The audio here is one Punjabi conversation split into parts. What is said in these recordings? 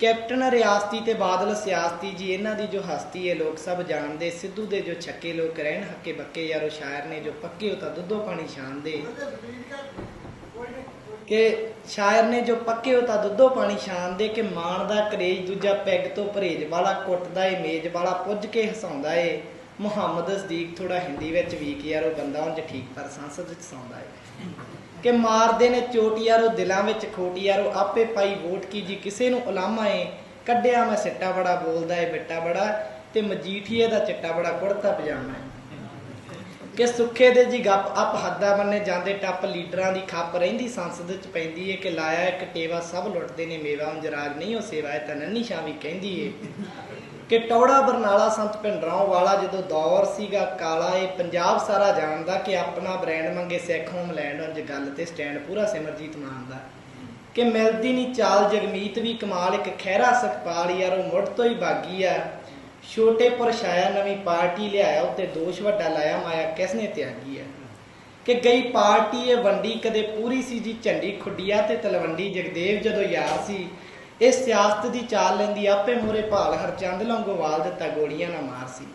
ਕੈਪਟਨ ਰਿਆਸਤੀ ਤੇ ਬਾਦਲ ਸਿਆਸਤੀ ਜੀ, ਇਹਨਾਂ ਦੀ ਜੋ ਹਸਤੀ ਹੈ, ਲੋਕ ਸਭ ਜਾਣਦੇ, ਸਿੱਧੂ ਦੇ ਜੋ ਛੱਕੇ ਲੋਕ ਰਹਿਣ, ਹੱਕੇ ਬੱਕੇ ਯਾਰੋ ਸ਼ਾਇਰ ਨੇ ਜੋ ਪੱਕੇ, ਉਹ ਤਾਂ ਦੁੱਧੋ ਪਾਣੀ ਛਾਣ ਦੇ ਕਿ ਸ਼ਾਇਰ ਨੇ ਜੋ ਪੱਕੇ ਹੋ ਤਾਂ ਦੁੱਧੋ ਪਾਣੀ ਛਾਣ ਦੇ ਕਿ ਮਾਣ ਦਾ ਕਰੇਜ ਦੂਜਾ ਪੈਗ ਤੋਂ ਪਰਹੇਜ ਵਾਲਾ ਕੁੱਟਦਾ ਏ, ਮੇਜ਼ ਵਾਲਾ ਪੁੱਜ ਕੇ ਹਸਾਉਂਦਾ ਏ। ਮੁਹੰਮਦ ਸਦੀਕ ਥੋੜਾ ਹਿੰਦੀ ਵਿੱਚ ਵੀਕ ਯਾਰ, ਉਹ ਬੰਦਾ ਉਂਝ ਠੀਕ ਪਰ ਸੰਸਦ ਵਿੱਚ ਸੌਂਦਾ ਏ। ਕਿ ਮਾਰਦੇ ਨੇ ਚੋਟ ਯਾਰ ਦਿਲਾਂ ਵਿੱਚ ਖੋਟ ਯਾਰ ਆਪੇ ਪਾਈ ਵੋਟ ਕੀ ਜੀ, ਕਿਸੇ ਨੂੰ ਉਲਾਮਾ ਏ ਕੱਢਿਆ ਮੈਂ ਸਿੱਟਾ ਬੜਾ, ਬੋਲਦਾ ਏ ਬਿੱਟਾ ਬੜਾ, ਤੇ ਮਜੀਠੀਏ ਦਾ ਚਿੱਟਾ ਬੜਾ, ਕੁੜਤਾ ਪਜਾਮਾ ਏ। ਕਿ ਸੁੱਖੇ ਦੇ ਜੀ ਗੱਪ ਅਪ ਹੱਦਾਂ ਬੰਨੇ ਜਾਂਦੇ, ਟੱਪ ਲੀਡਰਾਂ ਦੀ ਖੱਪ ਰਹਿੰਦੀ, ਸੰਸਦ ਚ ਪੈਂਦੀ ਏ ਕਿ ਲਾਇਆ ਇੱਕ ਟੇਵਾ, ਸਭ ਲੁੱਟਦੇ ਨੇ, ਮੇਵਾ ਉਂਝ ਰਾਜ ਨਹੀਂ, ਉਹ ਸੇਵਾ ਹੈ ਤਾਂ ਨੰਨੀ ਸ਼ਾਂ ਕਹਿੰਦੀ ਏ। ਕਿ ਟੌੜਾ ਬਰਨਾਲਾ ਸੰਤ ਭਿੰਡਰਾਂਓ ਵਾਲਾ ਜਦੋਂ ਦੌਰ ਸੀਗਾ ਕਾਲਾ, ਇਹ ਪੰਜਾਬ ਸਾਰਾ ਜਾਣਦਾ ਕਿ ਆਪਣਾ ਬ੍ਰਾਂਡ ਮੰਗੇ ਸਿੱਖ ਹੋਮਲੈਂਡ ਉਂਝ ਗੱਲ ਤੇ ਸਟੈਂਡ ਪੂਰਾ ਸਿਮਰਜੀਤ ਮਾਨ ਦਾ। ਕਿ ਮਿਲਦੀ ਨਹੀਂ ਚਾਲ ਜਗਮੀਤ ਵੀ ਕਮਾਲ, ਇੱਕ ਖਹਿਰਾ ਸੁਖਪਾਲ ਯਾਰ, ਉਹ ਮੁੱਢ ਤੋਂ ਹੀ ਬਾਗੀ ਆ। ਛੋਟੇਪੁਰ ਛਾਇਆ ਨਵੀਂ ਪਾਰਟੀ ਲਿਆਇਆ, ਉੱਤੇ ਦੋਸ਼ ਵੱਡਾ ਲਾਇਆ, ਮਾਇਆ ਕਿਸਨੇ ਤਿਆਗੀ ਆ? ਕਿ ਗਈ ਪਾਰਟੀ ਇਹ ਵੰਡੀ ਕਦੇ ਪੂਰੀ ਸੀ ਜੀ ਝੰਡੀ ਖੁੱਡੀਆਂ ਤੇ ਤਲਵੰਡੀ, ਜਗਦੇਵ ਜਦੋਂ ਯਾਰ ਸੀ ਇਹ ਸਿਆਸਤ ਦੀ ਚਾਲ ਲੈਂਦੀ ਆਪੇ ਮੂਰੇ ਭਾਲ ਹਰਚੰਦ ਲੰਗੋਵਾਲ ਦਿੱਤਾ ਗੋਲੀਆਂ ਨਾ ਮਾਰ ਸੀ।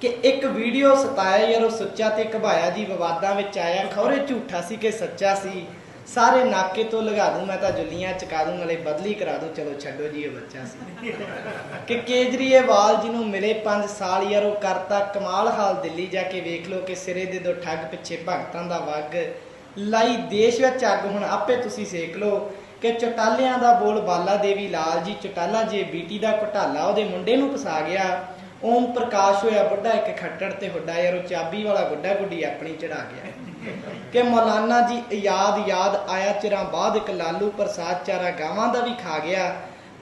ਕਿ ਇੱਕ ਵੀਡੀਓ ਸਤਾਇਆ ਯਾਰ ਉਹ ਸੱਚਾ ਤੇ ਘਬਾਇਆ ਜੀ ਵਿਵਾਦਾਂ ਵਿੱਚ ਆਇਆ, ਖੌਰੇ ਝੂਠਾ ਸੀ ਕਿ ਸੱਚਾ ਸੀ, ਸਾਰੇ ਨਾਕੇ ਤੋਂ ਲਗਾ ਦੂੰ ਮੈਂ ਤਾਂ ਜੁੱਲੀਆਂ ਚਕਾ ਦੂੰ, ਨਾਲੇ ਬਦਲੀ ਕਰਾ ਦੂੰ, ਚਲੋ ਛੱਡੋ ਜੀ ਇਹ ਬੱਚਾ ਸੀ। ਕਿ ਕੇਜਰੀਵਾਲ ਜਿਹਨੂੰ ਮਿਲੇ 5 ਸਾਲ, ਯਾਰ ਉਹ ਕਰਤਾ ਕਮਾਲ ਹਾਲ ਦਿੱਲੀ ਜਾ ਕੇ ਵੇਖ ਲਓ ਕਿ ਸਿਰੇ ਦੇ ਦੋ ਠੱਗ ਪਿੱਛੇ ਭਗਤਾਂ ਦਾ ਵਗ, ਲਾਈ ਦੇਸ਼ ਵਿੱਚ ਅੱਗ, ਹੁਣ ਆਪੇ ਤੁਸੀਂ ਸੇਕ ਲਓ। ਕਿ ਚਟਾਲਿਆਂ ਦਾ ਬੋਲ ਬਾਲਾ ਦੇਵੀ ਲਾਲ ਜੀ, ਚਟਾਲਾ ਜੇ ਬੀਟੀ ਦਾ ਘਟਾਲਾ, ਉਹਦੇ ਮੁੰਡੇ ਨੂੰ ਫਸਾ ਗਿਆ। ਓਮ ਪ੍ਰਕਾਸ਼ ਹੋਇਆ ਬੁੱਢਾ ਇੱਕ ਖੱਟੜ ਤੇ ਹੁੱਡਾ, ਯਾਰ ਉਹ ਚਾਬੀ ਵਾਲਾ ਗੁੱਡਾ ਗੁੱਡੀ ਆਪਣੀ ਚੜਾ ਗਿਆ। ਕਿ ਮੌਲਾਨਾ ਜੀ ਯਾਦ ਯਾਦ ਆਇਆ, ਚਿਰਾਂ ਬਾਅਦ ਇੱਕ ਲਾਲੂ ਪ੍ਰਸਾਦ ਚਾਰਾ ਗਾਵਾਂ ਦਾ ਵੀ ਖਾ ਗਿਆ।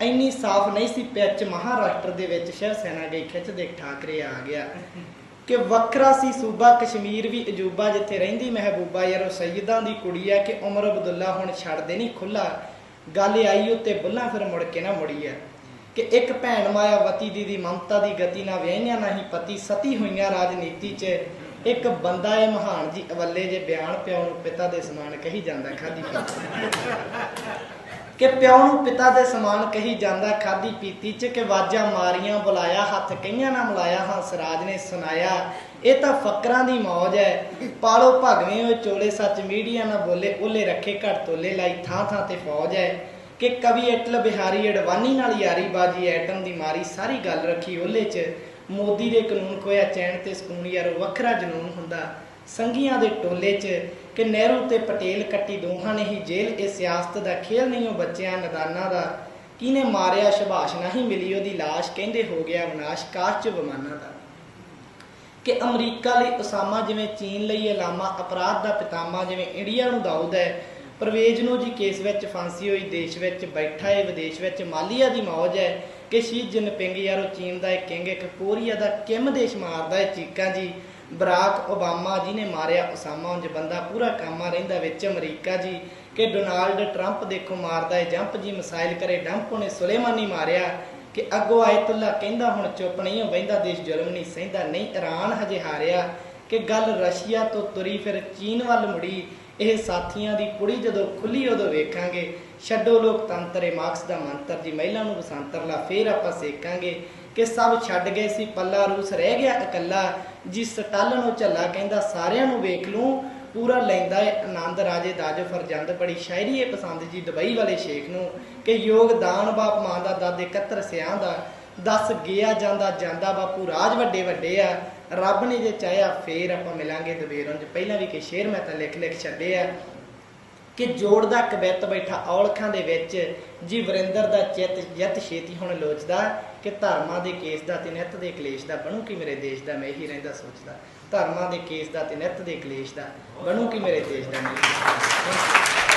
ਇੰਨੀ ਸਾਫ਼ ਨਹੀਂ ਸੀ ਪਿੱਚ, ਮਹਾਰਾਸ਼ਟਰ ਦੇ ਵਿੱਚ ਸ਼ਿਵ ਸੈਨਾ ਗਈ ਖਿੱਚ ਦੇ ਠਾਕਰੇ ਆ ਗਿਆ। ਕਿ ਵੱਖਰਾ ਸੀ ਸੂਬਾ ਕਸ਼ਮੀਰ ਵੀ ਅਜੂਬਾ ਜਿੱਥੇ ਰਹਿੰਦੀ ਮਹਿਬੂਬਾ ਯਾਰ ਸੈਯਦਾਂ ਦੀ ਕੁੜੀ ਆ ਕਿ ਉਮਰ ਅਬਦੁੱਲਾ ਹੁਣ ਛੱਡਦੇ ਨਹੀਂ ਖੁੱਲਾ ਗੱਲ ਆਈ ਉੱਤੇ ਬੁੱਲਾਂ ਫਿਰ ਮੁੜ ਕੇ ਨਾ ਮੁੜੀ ਆ ਕਿ ਇੱਕ ਭੈਣ ਮਾਇਆਵਤੀ ਦੀ ਦੀ ਮਮਤਾ ਦੀ ਗਤੀ ਨਾਲ ਵਿਆਹੀਆਂ ਨਹੀਂ ਪਤੀ ਸਤੀ ਹੋਈਆਂ ਰਾਜਨੀਤੀ 'ਚ। ਇੱਕ ਬੰਦਾ ਇਹ ਮਹਾਨ ਜੀ ਅਵੱਲੇ ਜੇ ਬਿਆਨ ਪਿਓ ਨੂੰ ਪਿਤਾ ਦੇ ਸਮਾਨ ਕਹੀ ਜਾਂਦਾ ਖਾਦੀ। ਕਿ ਪਿਓ ਨੂੰ ਪਿਤਾ ਦੇ ਸਮਾਨ ਕਹੀ ਜਾਂਦਾ ਖਾਦੀ ਪੀਤੀ 'ਚ ਕਿ ਵਾਜਾਂ ਮਾਰੀਆਂ, ਬੁਲਾਇਆ, ਹੱਥ ਕਈਆਂ ਨਾਲ ਮਿਲਾਇਆ, ਹੰਸਰਾਜ ਨੇ ਸੁਣਾਇਆ, ਇਹ ਤਾਂ ਫਕਰਾਂ ਦੀ ਮੌਜ ਹੈ ਪਾਲੋ ਭਗਵੇਂ ਉਹ ਚੋਲੇ, ਸੱਚ ਮੀਡੀਆ ਨਾ ਬੋਲੇ ਉਹਲੇ ਰੱਖੇ ਘੜ ਤੋਲੇ ਲਾਈ ਥਾਂ ਥਾਂ ਤੇ ਫੌਜ ਹੈ ਕਿ ਕਵੀ ਅਟਲ ਬਿਹਾਰੀ, ਅਡਵਾਨੀ ਨਾਲ ਯਾਰੀ ਬਾਜੀ, ਐਟਮ ਦੀ ਮਾਰੀ, ਸਾਰੀ ਗੱਲ ਰੱਖੀ ਉਹਲੇ 'ਚ। ਮੋਦੀ ਦੇ ਕਾਨੂੰਨ ਕੋਇਆ ਚੈਨ ਤੇ ਸਕੂਨ, ਯਾਰ ਵੱਖਰਾ ਜਨੂਨ ਹੁੰਦਾ। ਸੰਗੀਆਂ ਦੇ ਟੋਲੇ 'ਚ ਕਿ ਨਹਿਰੂ ਤੇ ਪਟੇਲ ਕੱਟੀ ਦੋਹਾਂ ਨੇ ਹੀ ਜੇਲ੍ਹ ਇਹ ਸਿਆਸਤ ਦਾ ਖੇਲ ਨਹੀਂ, ਉਹ ਬੱਚਿਆਂ ਨਦਾਨਾਂ ਦਾ ਕਿਹਨੇ ਮਾਰਿਆ ਸ਼ਬਾਸ਼ ਨਹੀਂ ਮਿਲੀ, ਉਹਦੀ ਲਾਸ਼ ਕਹਿੰਦੇ ਹੋ ਗਿਆ ਵਿਨਾਸ਼ ਕਾਸ਼ 'ਚ ਵਿਮਾਨਾਂ ਦਾ। ਕਿ ਅਮਰੀਕਾ ਲਈ ਉਸਾਮਾ ਜਿਵੇਂ ਚੀਨ ਲਈ ਅਲਾਮਾ ਅਪਰਾਧ ਦਾ ਪਿਤਾਮਾ ਜਿਵੇਂ ਇੰਡੀਆ ਨੂੰ ਦਾਊਦ ਹੈ, ਪਰਵੇਜ ਨੂੰ ਜੀ ਕੇਸ ਵਿੱਚ ਫਾਂਸੀ ਹੋਈ, ਦੇਸ਼ ਵਿੱਚ ਬੈਠਾ ਹੈ ਵਿਦੇਸ਼ ਵਿੱਚ ਮਾਲੀਆ ਦੀ ਮੌਜ ਹੈ, ਕਿ ਸ਼ੀ ਜਿਨਪਿੰਗ ਯਾਰੋ ਚੀਨ ਦਾ ਇੱਕ ਕਿੰਗ ਇੱਕ ਕੋਰੀਆ ਦਾ ਕਿਮ ਦੇਸ਼ ਮਾਰਦਾ ਹੈ ਚੀਕਾਂ ਜੀ। ਬਰਾਕ ਓਬਾਮਾ ਜੀ ਨੇ ਮਾਰਿਆ ਉਸਾਮਾ ਉਂਝ ਬੰਦਾ ਪੂਰਾ ਕਾਮਾ ਰਹਿੰਦਾ ਵਿੱਚ ਅਮਰੀਕਾ ਜੀ ਕਿ ਡੋਨਾਲਡ ਟਰੰਪ ਦੇਖੋ ਮਾਰਦਾ ਹੈ ਜੰਪ ਜੀ ਮਿਸਾਈਲ ਕਰੇ, ਡੰਪ ਉਹਨੇ ਸੁਲੇਮਾਨੀ ਮਾਰਿਆ ਕਿ ਅੱਗੋਂ ਆਇਤੁੱਲਾ ਕਹਿੰਦਾ ਹੁਣ ਚੁੱਪ ਨਹੀਂ ਹੋ ਬੈਂਦਾ ਦੇਸ਼ ਜ਼ੁਲਮ ਨਹੀਂ ਸਹਿੰਦਾ ਨਹੀਂ, ਇਰਾਨ ਹਜੇ ਹਾਰਿਆ ਕਿ ਗੱਲ ਰਸ਼ੀਆ ਤੋਂ ਤੁਰੀ, ਫਿਰ ਚੀਨ ਵੱਲ ਮੁੜੀ, ਇਹ ਸਾਥੀਆਂ ਦੀ ਕੁੜੀ ਜਦੋਂ ਖੁੱਲੀ ਉਦੋਂ ਵੇਖਾਂਗੇ, ਛੱਡੋ ਲੋਕਤੰਤਰ ਮਾਰਕਸ ਦਾ ਮੰਤਰ ਜੀ, ਮਹਿਲਾ ਨੂੰ ਬਸੰਤਰਲਾ ਫੇਰ ਆਪਾਂ ਸੇਕਾਂਗੇ। ਕਿ ਸਭ ਛੱਡ ਗਏ ਸੀ, ਪੱਲਾ ਰੂਸ ਰਹਿ ਗਿਆ ਇਕੱਲਾ। ਜੀ ਸਟਲ ਨੂੰ ਝੱਲਾ ਕਹਿੰਦਾ, ਸਾਰਿਆਂ ਨੂੰ ਵੇਖ ਲੂੰ। ਪੂਰਾ ਲੈਂਦਾ ਏ ਆਨੰਦ ਰਾਜੇ ਦਾਜੋ ਫਰਜੰਦ ਬੜੀ ਸ਼ਾਇਰੀ ਏ ਪਸੰਦ ਜੀ ਦੁਬਈ ਵਾਲੇ ਸ਼ੇਖ ਨੂੰ, ਕਿ ਯੋਗਦਾਨ ਬਾਪ ਮਾਂ ਦਾ, ਦਾਦੇ ਕਤਰ ਸਿਆਂ ਦਾ। ਦੱਸ ਗਿਆ ਜਾਂਦਾ ਜਾਂਦਾ ਬਾਪੂ ਰਾਜ ਵੱਡੇ ਵੱਡੇ ਆ। ਰੱਬ ਨੇ ਜੇ ਚਾਹਿਆ, ਫੇਰ ਆਪਾਂ ਮਿਲਾਂਗੇ ਦਵੇਰੋਂ ਚ ਪਹਿਲਾਂ ਵੀ ਕਿ ਸ਼ੇਰ ਮੈਂ ਤਾਂ ਲਿਖ ਲਿਖ ਛੱਡੇ ਆ। ਕਿ ਜੋੜਦਾ ਕਵਿਤ ਬੈਠਾ ਔਲਖਾਂ ਦੇ ਵਿੱਚ, ਜੀ ਵਰਿੰਦਰ ਦਾ ਚਿੱਤ ਜਿੱਤ ਛੇਤੀ ਹੁਣ ਲੋਚਦਾ, ਕਿ ਧਰਮਾਂ ਦੇ ਕੇਸ ਦਾ ਤੇ ਨਿੱਤ ਦੇ ਕਲੇਸ਼ ਦਾ ਬਣੂ ਕਿ ਮੇਰੇ ਦੇਸ਼ ਦਾ, ਮੈਂ ਇਹੀ ਰਹਿੰਦਾ ਸੋਚਦਾ। ਧਰਮਾਂ ਦੇ ਕੇਸ ਦਾ ਤੇ ਨਿੱਤ ਦੇ ਕਲੇਸ਼ ਦਾ ਬਣੂ ਕਿ ਮੇਰੇ ਦੇਸ਼ ਦਾ, ਮੈਂ